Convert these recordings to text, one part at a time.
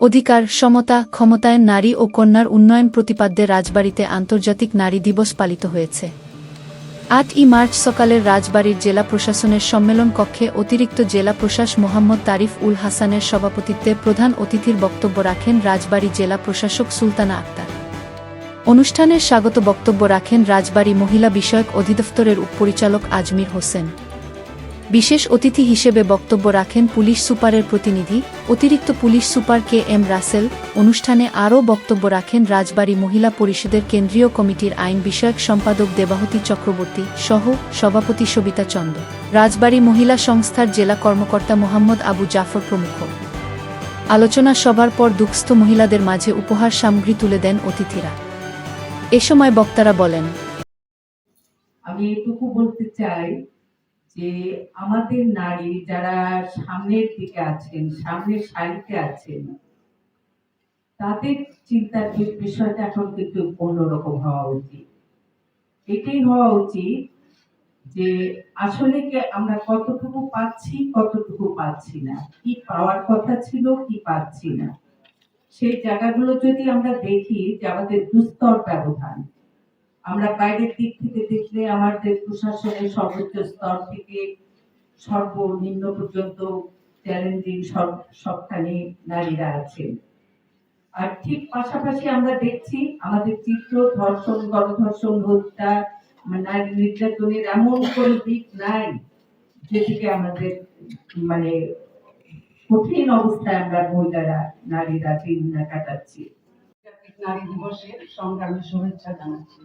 অধিকার, সমতা, ক্ষমতায়ন, নারী ও কন্যার উন্নয়ন প্রতিপাদ্যে রাজবাড়িতে আন্তর্জাতিক নারী দিবস পালিত হয়েছে। আট ই মার্চ সকালের রাজবাড়ির জেলা প্রশাসনের সম্মেলন কক্ষে অতিরিক্ত জেলা প্রশাস মোহাম্মদ তারিফ উল হাসানের সভাপতিত্বে প্রধান অতিথির বক্তব্য রাখেন রাজবাড়ী জেলা প্রশাসক সুলতানা আক্তার। অনুষ্ঠানের স্বাগত বক্তব্য রাখেন রাজবাড়ী মহিলা বিষয়ক অধিদপ্তরের উপপরিচালক আজমির হোসেন। বিশেষ অতিথি হিসেবে বক্তব্য রাখেন পুলিশ সুপারের প্রতিনিধি, অতিরিক্ত police super K M Russell. অনুষ্ঠানে আরও বক্তব্য রাখেন রাজবাড়ী মহিলা পরিষদের কেন্দ্রীয় কমিটির আইন বিষয়ক সম্পাদক দেবাহতী চক্রবর্তী সহ সভাপতি সবিতা চন্দ রাজবাড়ী মহিলা সংস্থার জেলা কর্মকর্তা মোহাম্মদ আবু জাফর প্রমুখ। আলোচনা সভার পর দুঃস্থ মহিলাদের মাঝে উপহার সামগ্রী তুলে দেন অতিথিরা। এ সময় বক্তারা বলেন, আমি এটুকু বলতে চাই যে আমাদের নারী যারা সামনের দিকে আছেন, সামনের সারিতে আছেন, তাদের চিন্তার বিষয়টা এখন কিন্তু অন্যরকম হওয়া উচিত। এটাই হওয়া উচিত যে আসলে কি আমরা কতটুকু পাচ্ছি কতটুকু পাচ্ছি না। কি পাওয়ার কথা ছিল, কি পাচ্ছি না। সেই জায়গাগুলো যদি আমরা দেখি যে আমাদের দুস্তর ব্যবধান আমরা বাইরের দিক থেকে দেখলে আমাদের প্রশাসনের সর্বোচ্চ স্তর থেকে সর্বনিম্ন পর্যন্ত চ্যালেঞ্জিং সব, সবখানে নারীরা আছেন। আর ঠিক পাশাপাশি আমরা দেখছি আমাদের চিত্র, ধর্ষণ, গণধর্ষণ, হত্যা মানে নারী নির্যাতনের এমন কোন দিক নাই যেদিকে আমাদের মানে কঠিন অবস্থায় আমরা মহিলারা, নারীরা দিন কাটাচ্ছি। নারী দিবসের সংগ্রামী শুভেচ্ছা জানাচ্ছি।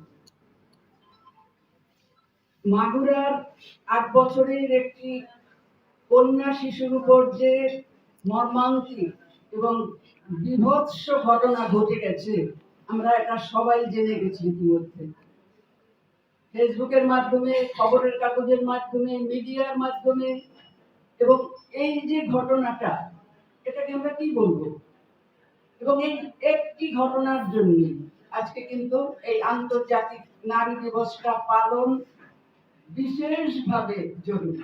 মাগুরার আট বছরের একটি কন্যা শিশুর উপর যে মর্মান্তিক এবং বিভৎস ঘটনা ঘটে গেছে, আমরা এটা সবাই জেনে গেছি ইতিমধ্যে। ফেসবুকের মাধ্যমে, খবরের কাগজের মাধ্যমে, মিডিয়ার মাধ্যমে, এবং এই যে ঘটনাটা, এটাকে আমরা কি বলব? এবং এই একটি ঘটনার জন্য আজকে কিন্তু এই আন্তর্জাতিক নারী দিবসটা পালন বিশেষভাবে জরুরি।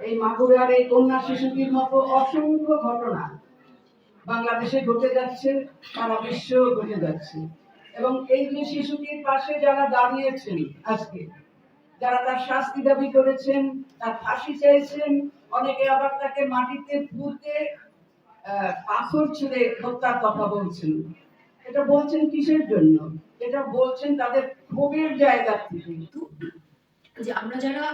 এই মাগুরার এই কন্যা শিশুটির মতো অসংখ্য ঘটনা বাংলাদেশে ঘটে যাচ্ছে, সারা বিশ্বেও ঘটে যাচ্ছে। এবং এই যে শিশুটির পাশে যারা দাঁড়িয়েছেন আজকে, যারা তার শাস্তি দাবি করেছেন, তার ফাঁসি চাইছেন, অনেকে আবার তাকে মাটিতে পুঁতে পাথর ছুঁড়ে হত্যার কথা বলছেন। এটা বলছেন কিসের জন্য? এটা বলছেন তাদের ক্ষোভের জায়গা থেকে। যে আমরা যারা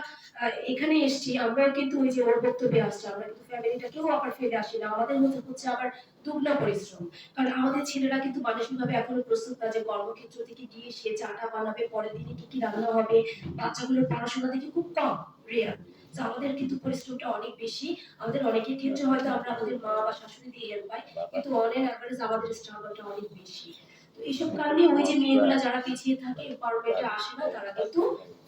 এখানে এসেছি, আমরা কিন্তু ওই যে ওর বক্তব্যে আসছি, আমরা কিন্তু ফ্যামিলিটাকেও আবার ফেলে আসি না। আমাদের মধ্যে হচ্ছে আবার দুবলা পরিশ্রম। কারণ আমাদের ছেলেরা কিন্তু মানসিকভাবে এখনও প্রস্তুত না যে কর্মক্ষেত্র থেকে গিয়ে সে চাটা বানাবে, পরের দিনে কি কি রান্না হবে, বাচ্চাগুলোর পড়াশোনা দেখে খুব কম রেয়ার আমাদের কিন্তু পরিশ্রমটা অনেক বেশি। আমাদের অনেকের ক্ষেত্রে হয়তো আমরা আমাদের মা বা শাশুড়ি দিয়ে হেল্প পাই, কিন্তু অনেক অ্যাভারেজ আমাদের স্ট্রাগলটা অনেক বেশি। এইসব কারণে ওই যে মেয়েগুলা যারা পিছিয়ে থাকে এম্পাওয়ারমেন্টে আসে না তারা কিন্তু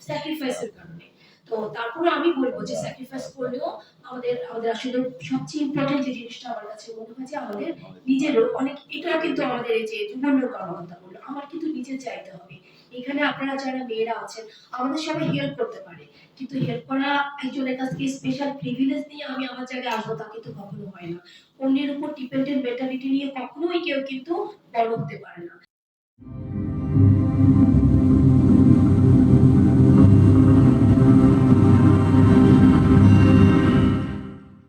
স্যাক্রিফাইসের কারণে। তো তারপরে আমি বলব যে স্যাক্রিফাইস করলেও আমাদের আমাদের আসলে সবচেয়ে ইম্পর্টেন্ট যে জিনিসটা আমার কাছে মনে হয় যে আমাদের নিজেরও অনেক, এটা কিন্তু আমাদের এই যে কারণ কর্মকর্তা বলল আমার কিন্তু নিজের চাইতে হবে। এখানে আপনারা যারা মেয়েরা আছেন, আমাদের সবাই হেল্প করতে পারে। কিন্তু হেল্প করা একজনের কাছ থেকে স্পেশাল প্রিভিলেজ নিয়ে আমি আমার জায়গায় আসব, তা কিন্তু কখনো হয় না। অন্যের উপর ডিপেন্ডেন্ট মেন্টালিটি নিয়ে কখনোই কেউ কিন্তু বড় হতে পারে না।